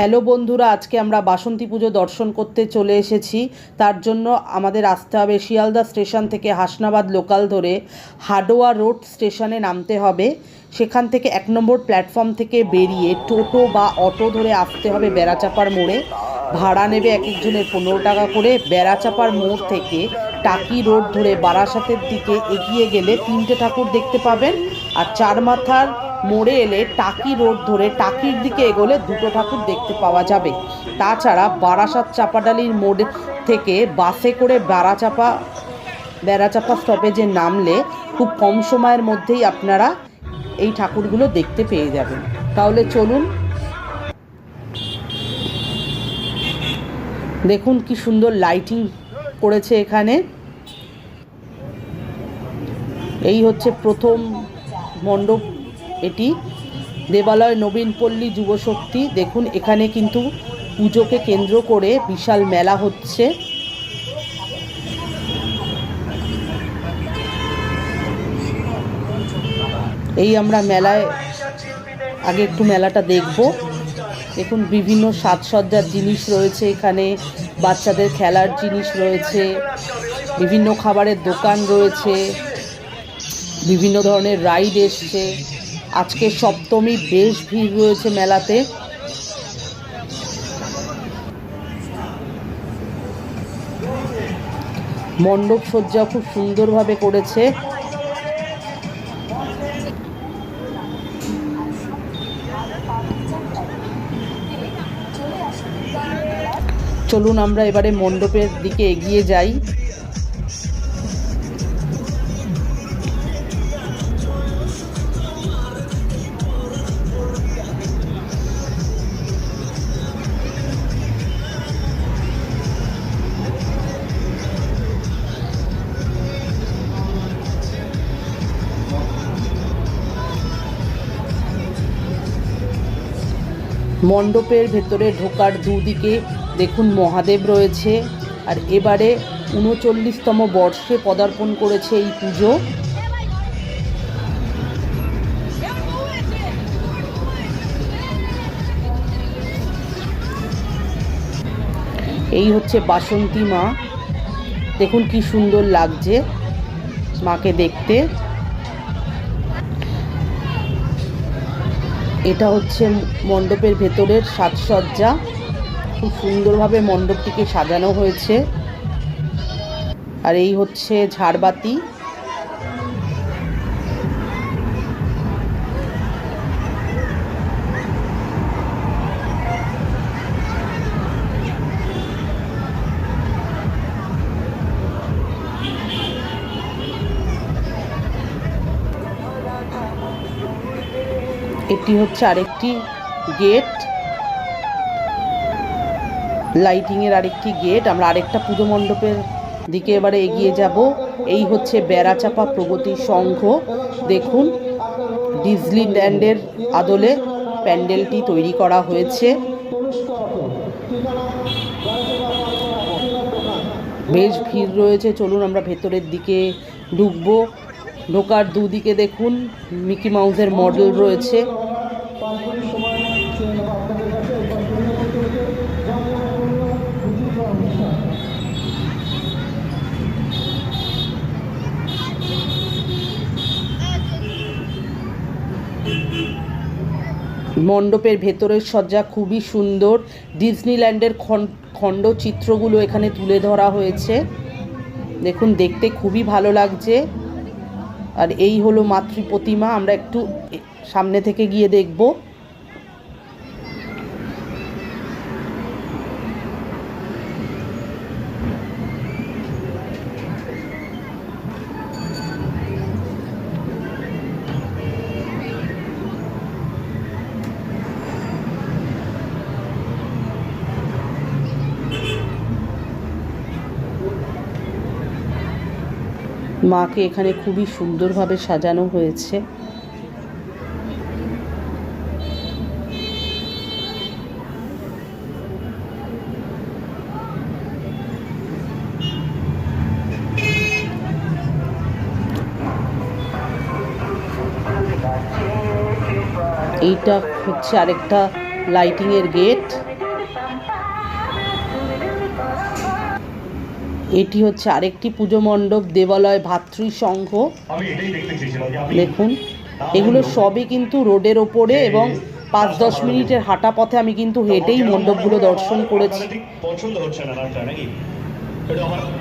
Hello বন্ধুরা, আজকে আমরা বাসন্তী পুজো দর্শন করতে চলে এসেছি। তার জন্য আমাদের আসতে হবে শিয়ালদা স্টেশন থেকে হাসনাবাদ লোকাল ধরে হাডোয়া রোড স্টেশনে নামতে হবে। সেখান থেকে এক নম্বর প্ল্যাটফর্ম থেকে বেরিয়ে টোটো বা অটো ধরে আসতে হবে বেড়াচাপার মোড়ে। ভাড়া নেবে এক একজনের পনেরো টাকা করে। বেড়াচাপার মোড় থেকে টাকি রোড ধরে বারাসাতের দিকে এগিয়ে গেলে তিনটে ঠাকুর দেখতে পাবেন। আর চার মাথার মোড়ে এলে টাকি রোড ধরে টাকির দিকে এগোলে দুটো ঠাকুর দেখতে পাওয়া যাবে। তাছাড়া বারাসাত চাপাডালির মোড় থেকে বাসে করে বারাচাপা বেড়াচাপা স্টপেজে নামলে খুব কম সময়ের মধ্যেই আপনারা এই ঠাকুরগুলো দেখতে পেয়ে যাবেন। তাহলে চলুন। দেখুন কি সুন্দর লাইটিং করেছে এখানে। এই হচ্ছে প্রথম মণ্ডপ। এটি দেবালয় নবীনপল্লী যুবশক্তি দেখুন, এখানে কিন্তু পুজোকে কেন্দ্র করে বিশাল মেলা হচ্ছে। এই আমরা মেলায়, আগে একটু মেলাটা দেখব। দেখুন, বিভিন্ন সাজসজ্জার জিনিস রয়েছে এখানে, বাচ্চাদের খেলার জিনিস রয়েছে, বিভিন্ন খাবারের দোকান রয়েছে, বিভিন্ন ধরনের রাইড এসছে। আজকে সপ্তমী, বেশ ভিড় রয়েছে মেলাতে। মণ্ডপ সজ্জা খুব সুন্দরভাবে করেছে। চলুন আমরা এবারে মণ্ডপের দিকে এগিয়ে যাই। মণ্ডপের ভেতরে ঢোকার দুদিকে দেখুন মহাদেব রয়েছে, আর এবারে উনচল্লিশতম বর্ষে পদার্পণ করেছে এই পুজো। এই হচ্ছে বাসন্তী মা। দেখুন কি সুন্দর লাগছে মাকে দেখতে। এটা হচ্ছে মণ্ডপের ভেতরের সাজসজ্জা। খুব সুন্দরভাবে মণ্ডপটিকে সাজানো হয়েছে। আর এই হচ্ছে ঝাড়বাতি। এটি হচ্ছে আরেকটি গেট। লাইটিংয়ের আরেকটি গেট। আমরা আরেকটা পুজো মণ্ডপের দিকে এবারে এগিয়ে যাব। এই হচ্ছে বেড়াচাপা প্রগতি সংঘ। দেখুন ডিজলিল্যান্ডের আদলে প্যান্ডেলটি তৈরি করা হয়েছে। বেশ ভিড় রয়েছে। চলুন আমরা ভেতরের দিকে ঢুকবো। ঢোকার দুদিকে দেখুন, মিকি মাউসের মডেল রয়েছে। মণ্ডপের ভেতরের সজ্জা খুবই সুন্দর। ডিজনিল্যান্ডের খণ্ড চিত্রগুলো এখানে তুলে ধরা হয়েছে। দেখুন, দেখতে খুবই ভালো লাগছে। আর এই হলো মাতৃ প্রতিমা আমরা একটু সামনে থেকে গিয়ে দেখব। মাকে এখানে খুবই সুন্দরভাবে সাজানো হয়েছে। এইটা হচ্ছে আরেকটা লাইটিংয়ের গেট এটি হচ্ছে আরেকটি পুজো মণ্ডপ দেবালয় ভাতৃ সংঘ। আমি এটাই দেখতে চেয়েছিলাম যে আপনি দেখুন এগুলো সবই কিন্তু রোডের ওপরে এবং পাঁচ দশ মিনিটের হাঁটা পথে আমি কিন্তু হেঁটেই মণ্ডপগুলো দর্শন করেছি। পছন্দ হচ্ছে না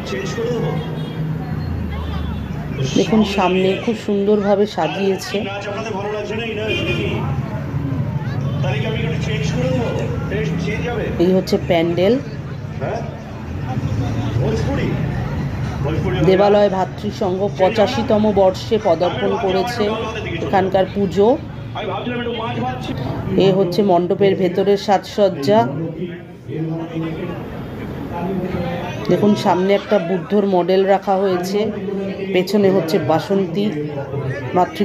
চেঞ্জ করে দেখুন, সামনে খুব সুন্দরভাবে সাজিয়েছে এই হচ্ছে প্যান্ডেল? দেবালয় ভাতৃ সংঘ পঁচাশিতম বর্ষে পদার্পণ করেছে এখানকার পুজো। এ হচ্ছে মণ্ডপের ভেতরের সাজসজ্জা দেখুন, সামনে একটা বুদ্ধর মডেল রাখা হয়েছে পেছনে হচ্ছে বাসন্তী মাতৃ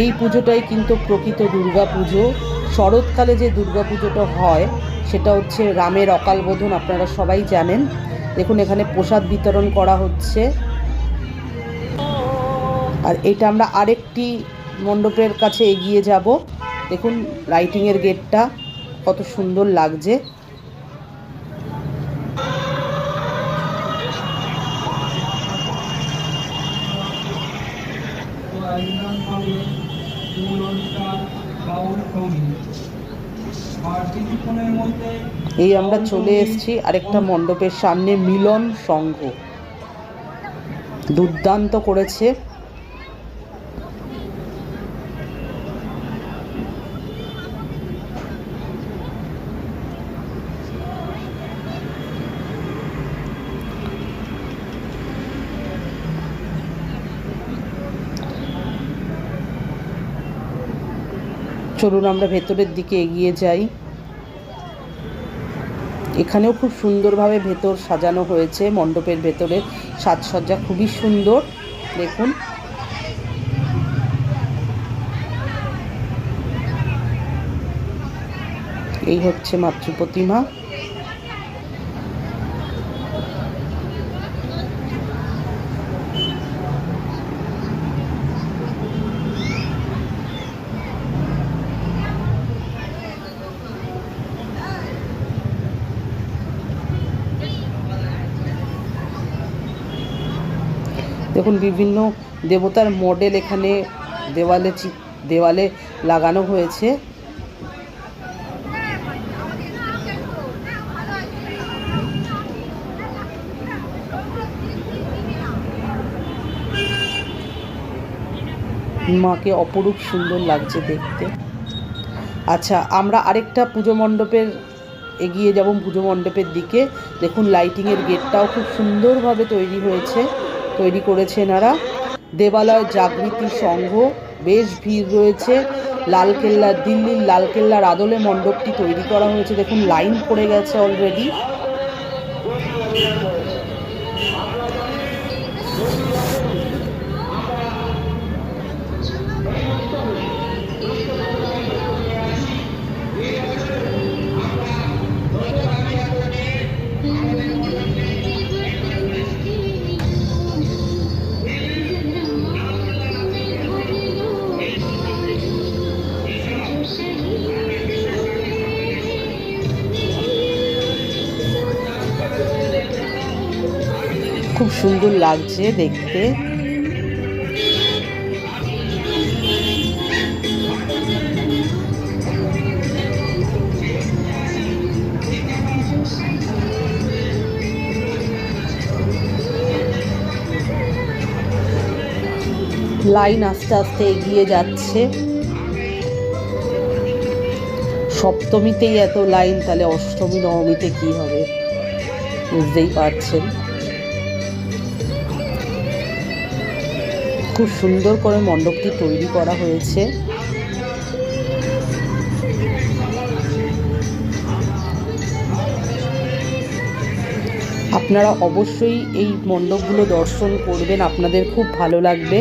এই পুজোটাই কিন্তু প্রকৃত দুর্গা পুজো। শরৎকালে যে দুর্গা পুজোটা হয়, সেটা হচ্ছে রামের অকাল বোধন আপনারা সবাই জানেন। দেখুন, এখানে প্রসাদ বিতরণ করা হচ্ছে। আর এটা আমরা আরেকটি মণ্ডপের কাছে এগিয়ে যাব। দেখুন লাইটিংয়ের গেটটা কত সুন্দর লাগছে। এই আমরা চলে এসেছি আরেকটা মণ্ডপের সামনে মিলন সংঘ। দুর্দান্ত করেছে। চলুন আমরা ভেতরের দিকে এগিয়ে যাই। এখানেও খুব সুন্দরভাবে ভেতর সাজানো হয়েছে, মণ্ডপের ভেতরে সাজসজ্জা খুবই সুন্দর। দেখুন। এই হচ্ছে মাতৃ প্রতিমা দেখুন, বিভিন্ন দেবতার মডেল এখানে দেওয়ালে দেওয়ালে লাগানো হয়েছে। মাকে অপরূপ সুন্দর লাগছে দেখতে। আচ্ছা আমরা আরেকটা পুজো মণ্ডপের, এগিয়ে যাব পুজো মণ্ডপের দিকে। দেখুন লাইটিংয়ের গেটটাও খুব সুন্দরভাবে তৈরি হয়েছে। তৈরি করেছে এনারা দেবালয় জাগৃতি সংঘ, বেশ ভিড় রয়েছে। লালকেল্লা, দিল্লির লালকেল্লার আদলে মণ্ডপটি তৈরি করা হয়েছে। দেখুন, লাইন পড়ে গেছে অলরেডি সুন্দর লাগছে দেখতে। লাইন আস্তে আস্তে এগিয়ে যাচ্ছে। সপ্তমীতেই এত লাইন, তাহলে অষ্টমী, নবমীতে কি হবে? বুঝতেই পারছেন। খুব সুন্দর করে মণ্ডপটি তৈরি করা হয়েছে। আপনারা অবশ্যই এই মণ্ডপগুলো দর্শন করবেন, আপনাদের খুব ভালো লাগবে।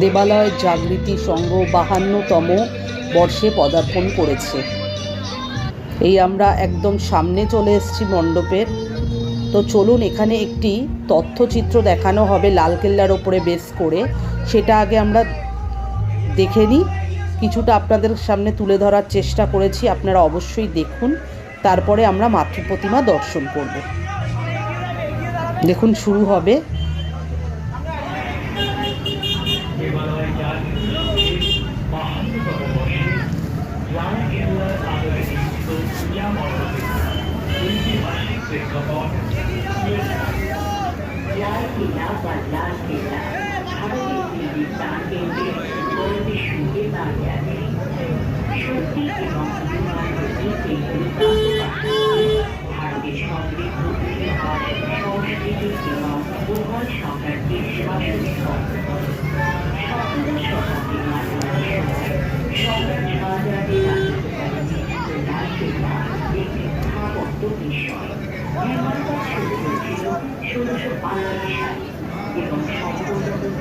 দেবালয় জাগৃতি সংঘ বাহান্নতম বর্ষে পদার্পণ করেছে। এই আমরা একদম সামনে চলে এসেছি মণ্ডপের। তো চলুন, এখানে একটি তথ্যচিত্র দেখানো হবে লালকেল্লার ওপরে বেস করে। সেটা আগে আমরা দেখে নিই। কিছুটা আপনাদের সামনে তুলে ধরার চেষ্টা করেছি, আপনারা অবশ্যই দেখুন। তারপরে আমরা মাতৃ প্রতিমা দর্শন করব। দেখুন, শুরু হবে দেবালয় জাগৃতি বাহান্নতম বর্ষে লাল কেল্লার আদলে নির্মিত পূজা মণ্ডপে ঐতিহাসিক প্রেক্ষাপট তুলে ধরা লাল কিল্লা বা লাল কিল্লা ভারতের দিল্লির তার কেন্দ্রে গৌরবের সঙ্গে দাঁড়িয়ে আছে সত্যি এবং ভারতের সমৃদ্ধ সংস্কৃতি এবং মুঘল সাম্রাজ্যের শাসন সপ্তদশ শতাব্দীর মাঝামাঝি সময় সম্রাট শাহজাহানের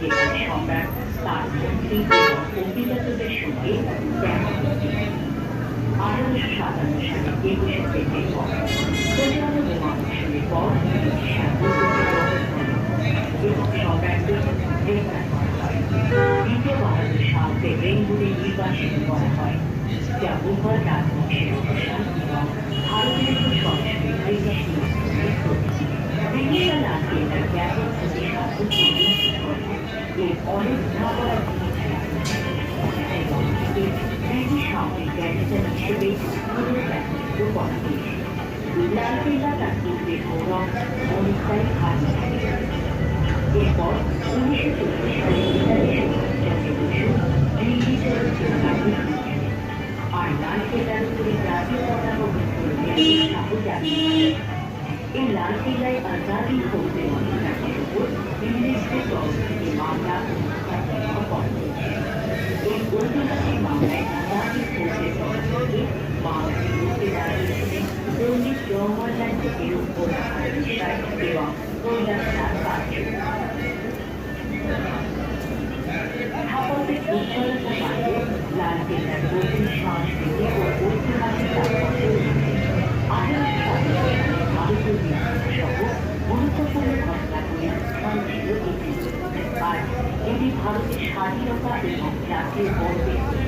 যেখানে সম্রাট তার মন্ত্রী এবং অভিজাতদের সঙ্গে আঠারোশো সাতান্ন একুশে সেপ্টেম্বর এই লাল কেল্লায় আজাদি ফৌজের অধিকারের উপর ইংরেজদের তরফ থেকে এই মামলায় আজাদি ফৌজের স্থাপত্যের ও ঐতিহাসিক তাৎপর্য সহ গুরুত্বপূর্ণ ঘটনাগুলির স্থান ছিল এটি আর এটি ভারতের স্বাধীনতা এবং জাতীয় গর্বের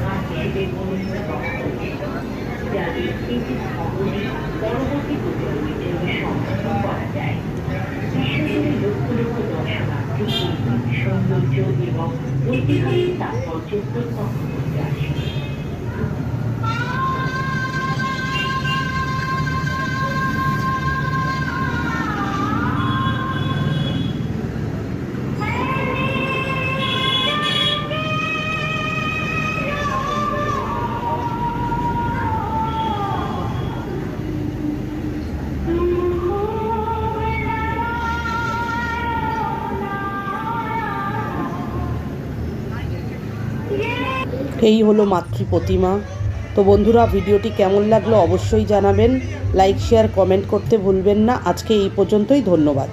যাতে স্মৃতি স্তম্ভটি পরবর্তী সংরক্ষণ করা যায় বিশ্বজুড়ে লক্ষ লক্ষ দর্শনার্থী, সৌন্দর্য এবং ঐতিহাসিক তাৎপর্য প্রত্যক্ষ এই হলো মাতৃ প্রতিমা। তো বন্ধুরা, ভিডিওটি কেমন লাগল অবশ্যই জানাবেন। লাইক, শেয়ার, কমেন্ট করতে ভুলবেন না। আজকে এই পর্যন্তই, ধন্যবাদ।